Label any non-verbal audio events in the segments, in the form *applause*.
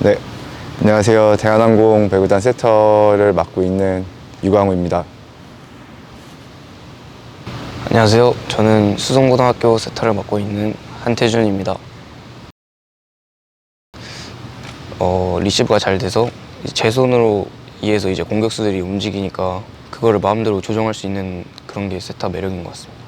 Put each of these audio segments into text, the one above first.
네, 안녕하세요. 대한항공 배구단 세터를 맡고 있는 유광우입니다. 안녕하세요. 저는 수성고등학교 세터를 맡고 있는 한태준입니다. 어, 리시브가 잘 돼서 제 손으로 이해서 이제 공격수들이 움직이니까 그거를 마음대로 조정할 수 있는 그런 게 세터 매력인 것 같습니다.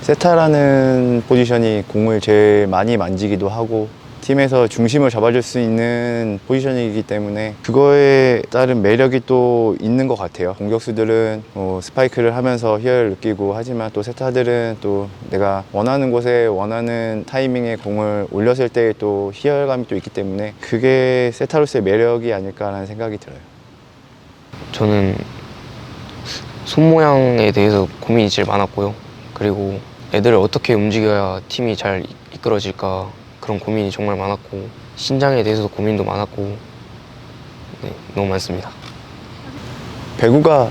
세타라는 포지션이 공을 제일 많이 만지기도 하고 팀에서 중심을 잡아줄 수 있는 포지션이기 때문에 그거에 따른 매력이 또 있는 것 같아요. 공격수들은 뭐 스파이크를 하면서 희열을 느끼고 하지만 또 세타들은 또 내가 원하는 곳에 원하는 타이밍에 공을 올렸을 때 또 희열감이 또 있기 때문에 그게 세타로서의 매력이 아닐까라는 생각이 들어요. 저는 손 모양에 대해서 고민이 제일 많았고요. 그리고 애들을 어떻게 움직여야 팀이 잘 이- 이끌어질까 그런 고민이 정말 많았고 신장에 대해서도 고민도 많았고 네, 너무 많습니다. 배구가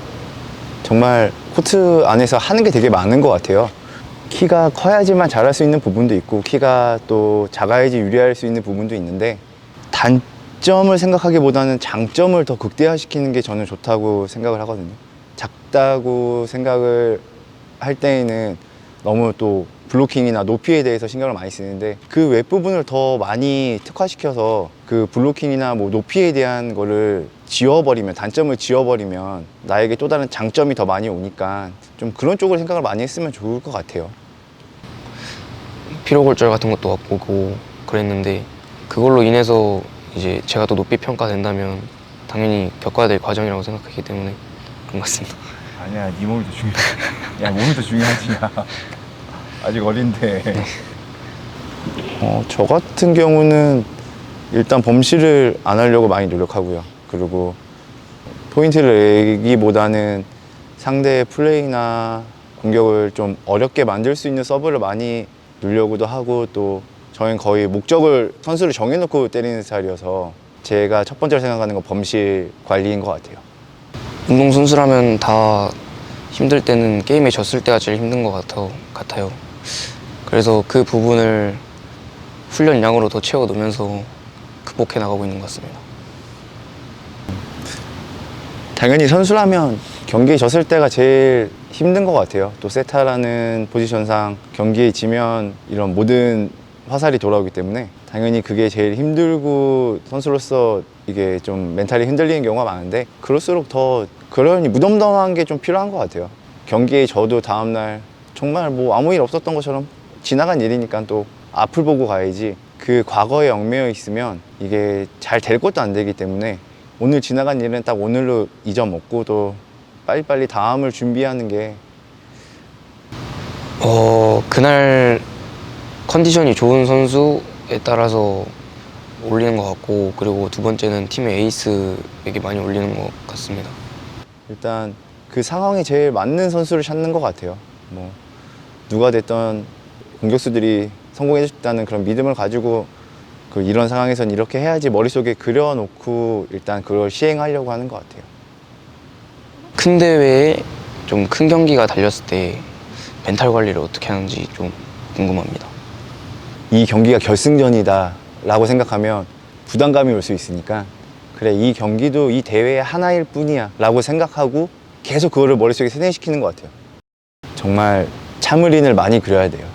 정말 코트 안에서 하는 게 되게 많은 것 같아요. 키가 커야지만 잘할 수 있는 부분도 있고 키가 또 작아야지 유리할 수 있는 부분도 있는데 단점을 생각하기보다는 장점을 더 극대화시키는 게 저는 좋다고 생각을 하거든요. 작다고 생각을 할 때에는 너무 또 블로킹이나 높이에 대해서 신경을 많이 쓰는데 그 웹부분을 더 많이 특화시켜서 그 블로킹이나 뭐 높이에 대한 거를 지워버리면 단점을 지워버리면 나에게 또 다른 장점이 더 많이 오니까 좀 그런 쪽으로 생각을 많이 했으면 좋을 것 같아요. 피로골절 같은 것도 왔고 그랬는데 그걸로 인해서 이제 제가 또 높이 평가된다면 당연히 겪어야 될 과정이라고 생각하기 때문에 그런 것 같습니다. 아니야, 네 몸이 더 중요해. 야, 몸이 더 중요하지, 야. *laughs* 아직 어린데. 어, 저 같은 경우는 일단 범실을 안 하려고 많이 노력하고요. 그리고 포인트를 내기보다는 상대의 플레이나 공격을 좀 어렵게 만들 수 있는 서브를 많이 누려고도 하고 또 저희는 거의 목적을 선수를 정해놓고 때리는 스타일이어서 제가 첫 번째로 생각하는 건 범실 관리인 것 같아요. 운동선수라면 다 힘들 때는 게임에 졌을 때가 제일 힘든 것 같아, 같아요. 그래서 그 부분을 훈련량으로 더 채워놓으면서 극복해 나가고 있는 것 같습니다. 당연히 선수라면 경기에 졌을 때가 제일 힘든 것 같아요. 또 세타라는 포지션상 경기에 지면 이런 모든 화살이 돌아오기 때문에 당연히 그게 제일 힘들고 선수로서 이게 좀 멘탈이 흔들리는 경우가 많은데 그럴수록 더 그러니 무덤덤한 게 좀 필요한 것 같아요. 경기에 져도 다음날 정말 뭐 아무 일 없었던 것처럼 지나간 일이니까 또 앞을 보고 가야지 그 과거에 얽매여 있으면 이게 잘 될 것도 안 되기 때문에 오늘 지나간 일은 딱 오늘로 잊어먹고 또 빨리빨리 다음을 준비하는 게 어, 그날 컨디션이 좋은 선수에 따라서 올리는 것 같고 그리고 두 번째는 팀의 에이스에게 많이 올리는 것 같습니다. 일단 그 상황에 제일 맞는 선수를 찾는 것 같아요. 뭐 누가 됐던 공격수들이 성공해줬다는 그런 믿음을 가지고 그 이런 상황에선 이렇게 해야지 머릿속에 그려놓고 일단 그걸 시행하려고 하는 것 같아요. 큰 대회에 좀 큰 경기가 달렸을 때 멘탈 관리를 어떻게 하는지 좀 궁금합니다. 이 경기가 결승전이다라고 생각하면 부담감이 올 수 있으니까 그래 이 경기도 이 대회의 하나일 뿐이야라고 생각하고 계속 그거를 머릿속에 세뇌시키는 것 같아요. 정말 참을인을 많이 그려야 돼요.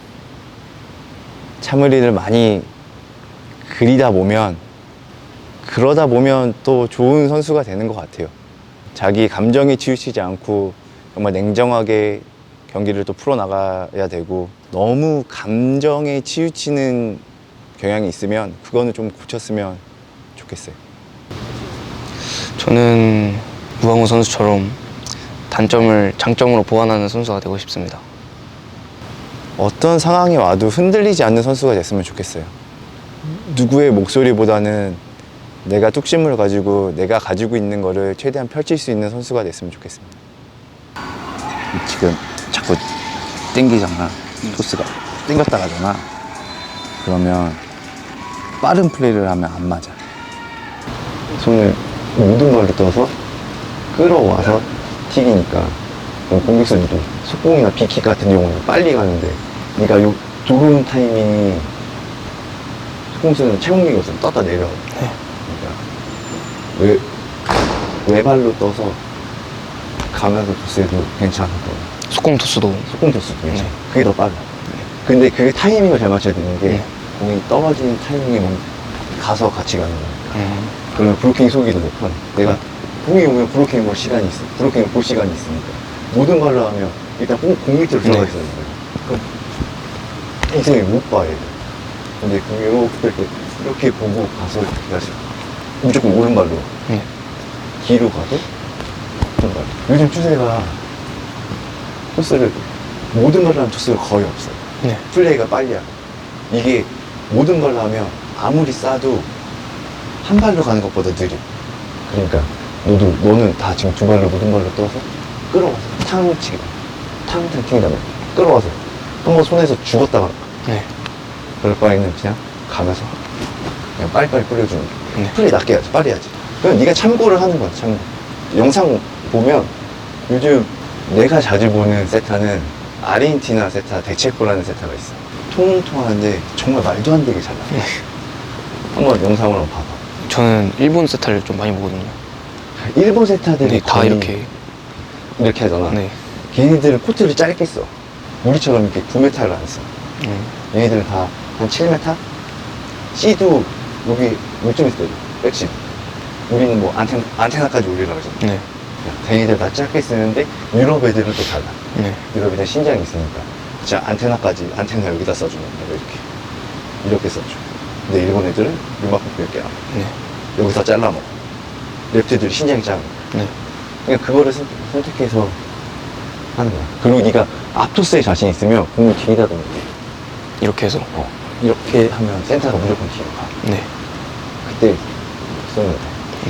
참을인을 많이 그리다 보면 그러다 보면 또 좋은 선수가 되는 것 같아요. 자기 감정에 치우치지 않고 정말 냉정하게 경기를 또 풀어나가야 되고 너무 감정에 치우치는 경향이 있으면 그거는 좀 고쳤으면 좋겠어요. 저는 유광우 선수처럼 단점을 장점으로 보완하는 선수가 되고 싶습니다. 어떤 상황이 와도 흔들리지 않는 선수가 됐으면 좋겠어요. 누구의 목소리보다는 내가 뚝심을 가지고 내가 가지고 있는 거를 최대한 펼칠 수 있는 선수가 됐으면 좋겠습니다. 지금 자꾸 땡기잖아. 토스가 땡겼다 가잖아. 그러면 빠른 플레이를 하면 안 맞아. 손을 모든 걸로 떠서 끌어와서 튀기니까 공격수들도 속공이나 비킥 같은 경우는 빨리 가는데 네가 요 좋은 타이밍이 뒤통수는 채공기거든 떴다 내려. 네. 그러니까 외 외발로 떠서 가면서 토스해도 괜찮고 속공 토스도 속공 토스도 괜찮아. 네. 그게 더 빨라. 근데 그게 타이밍을 잘 맞춰야 되는 게 네. 공이 떨어지는 타이밍에 멈- 가서 같이 가는 거야. 음, 그러면 브로킹 속이 더 높아. 내가 공이 오면 브로킹 볼 시간이 있어. 브로킹 볼 시간이 있으니까. 모든 걸로 하면 일단 공, 공 밑으로 들어가 네. 되는 거야. 그럼 인생을 못 봐, 얘들. 근데 공 이렇게, 이렇게, 이렇게 보고 가서 이렇게 가서 무조건 오른발로 네. 뒤로 가도 오른발. 요즘 추세가 토스를 모든 걸로 하면 토스가 거의 없어요. 네. 플레이가 빨리 하고 이게 모든 걸 하면 아무리 싸도 한 발로 가는 것보다 느려 그러니까 너도 너는 다 지금 두 발로 모든 발로 떠서 끌어와서 탕을 치게 튕긴 다음에 끌어와서 한 번 손에서 죽었다가 네. 그럴 바에는 그냥 가면서 그냥 빨리빨리 뿌려주는 게 네. 플레이 낮게 해야지 빨리 해야지 그럼 네가 참고를 하는 거야 참고 영상 보면 요즘 내가 자주 보는 세타는 아르헨티나 세타 대체코라는 세타가 있어 통통하는데 정말 말도 안 되게 잘 나와 네. 한번 영상으로 한번 봐봐 저는 일본 세타를 좀 많이 보거든요. 일본 세타들이 네, 다 거의 이렇게. 이렇게 하잖아 네. 걔네들은 코트를 짧게 써 우리처럼 이렇게 9m를 안써 음, 얘네들은 다 한 7m? C도 여기 요쯤에 있어요. 백신. 우리는 뭐 안테나, 안테나까지 올리려고 하잖아. 네. 걔네들 다 짧게 쓰는데 유럽 애들은 또 달라. 네. 유럽 애들 신장이 있으니까. 진짜 안테나까지, 안테나 여기다 써주는 거야, 이렇게. 이렇게 써줘. 근데 일본 애들은 이만큼 이렇게 하고. 네. 여기서 잘라먹어. 랩트들이 신장이 작아. 네. 그러니까 그거를 선, 선택해서 하는 거야. 그리고 네가 앞토스에 자신 있으면 공을 뒤에다 게 이렇게 해서. 어, 이렇게 하면 센터가 무조건 뒤로 가. 네. 그때 쏘면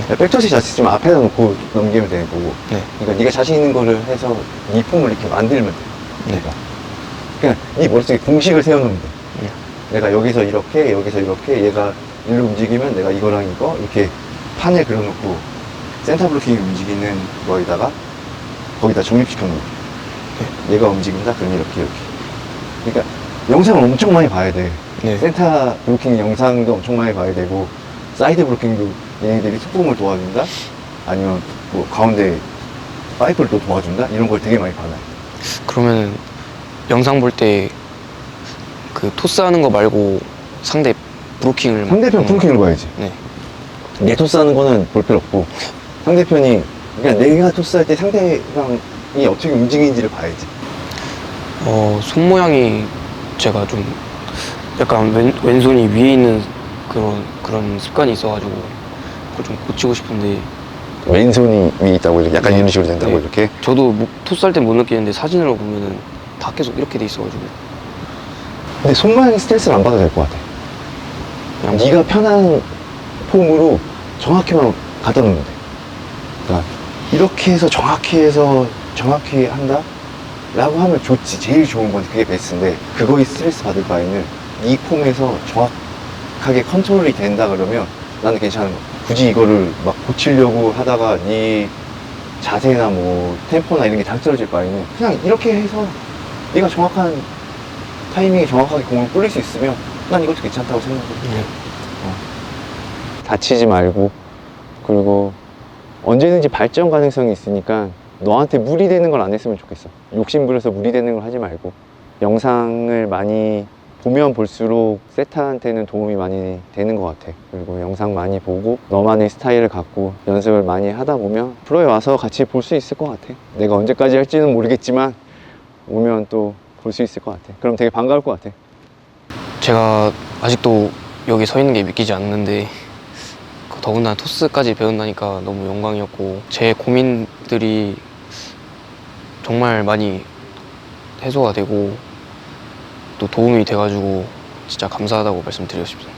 돼. 백토시 자신 있으면 앞에다 놓고 넘기면 되는 거고. 네. 그러니까 네가 자신 있는 거를 해서 네 폼을 이렇게 만들면 돼. 네. 내가. 그냥 네 머릿속에 공식을 세워놓으면 돼. 네. 내가 여기서 이렇게, 여기서 이렇게, 얘가 일로 움직이면 내가 이거랑 이거 이렇게 판을 그려놓고 센터 블로킹이 움직이는 거에다가 거기다 정립시켜 놓은 거야. 얘가 움직인다? 그럼 이렇게, 이렇게. 그러니까 영상을 엄청 많이 봐야 돼. 네. 센터 블로킹 영상도 엄청 많이 봐야 되고 사이드 블로킹도 얘네들이 속공을 도와준다 아니면 뭐 가운데 파이프를 또 도와준다 이런 걸 되게 많이 봐놔 그러면 영상 볼 때 그 토스 하는 거 말고 상대 브로킹을 상대편 음, 블로킹을 봐야지 네. 내 토스하는 거는 볼 필요 없고 상대편이 그냥 내가 토스할 때 상대방 이 어떻게 움직이는지를 봐야지 어, 손 모양이 제가 좀 약간 왼, 왼손이 위에 있는 그런 그런 습관이 있어가지고 그걸 좀 고치고 싶은데 왼손이 위에 있다고 이렇게 약간 네. 이런 식으로 된다고 네. 이렇게 저도 뭐 토스 할 때 못 느끼는데 사진으로 보면은 다 계속 이렇게 돼 있어가지고 근데 손 모양이 스트레스를 안 받아도 될 것 같아 그냥 네가 편한 폼으로 정확히만 갖다 놓으면 돼. 그러니까 이렇게 해서 정확히 해서 정확히 한다? 라고 하면 좋지. 제일 좋은 건 그게 베스트인데 그거에 스트레스 받을 바에는 이 폼에서 정확하게 컨트롤이 된다 그러면 나는 괜찮은 거야. 굳이 이거를 막 고치려고 하다가 네 자세나 뭐 템포나 이런 게 당떨어질 바에는 그냥 이렇게 해서 네가 정확한 타이밍에 정확하게 공을 뿌릴 수 있으면 난 이것도 괜찮다고 생각해. 네. 다치지 말고 그리고 언제든지 발전 가능성이 있으니까 너한테 무리 되는 걸 안 했으면 좋겠어. 욕심 부려서 무리 되는 걸 하지 말고. 영상을 많이 보면 볼수록 세타한테는 도움이 많이 되는 것 같아. 그리고 영상 많이 보고 너만의 스타일을 갖고 연습을 많이 하다 보면 프로에 와서 같이 볼 수 있을 것 같아. 내가 언제까지 할지는 모르겠지만 오면 또 볼 수 있을 것 같아. 그럼 되게 반가울 것 같아. 제가 아직도 여기 서 있는 게 믿기지 않는데 그 더군다나 토스까지 배운다니까 너무 영광이었고 제 고민들이 정말 많이 해소가 되고 또 도움이 돼가지고 진짜 감사하다고 말씀드리고 싶습니다.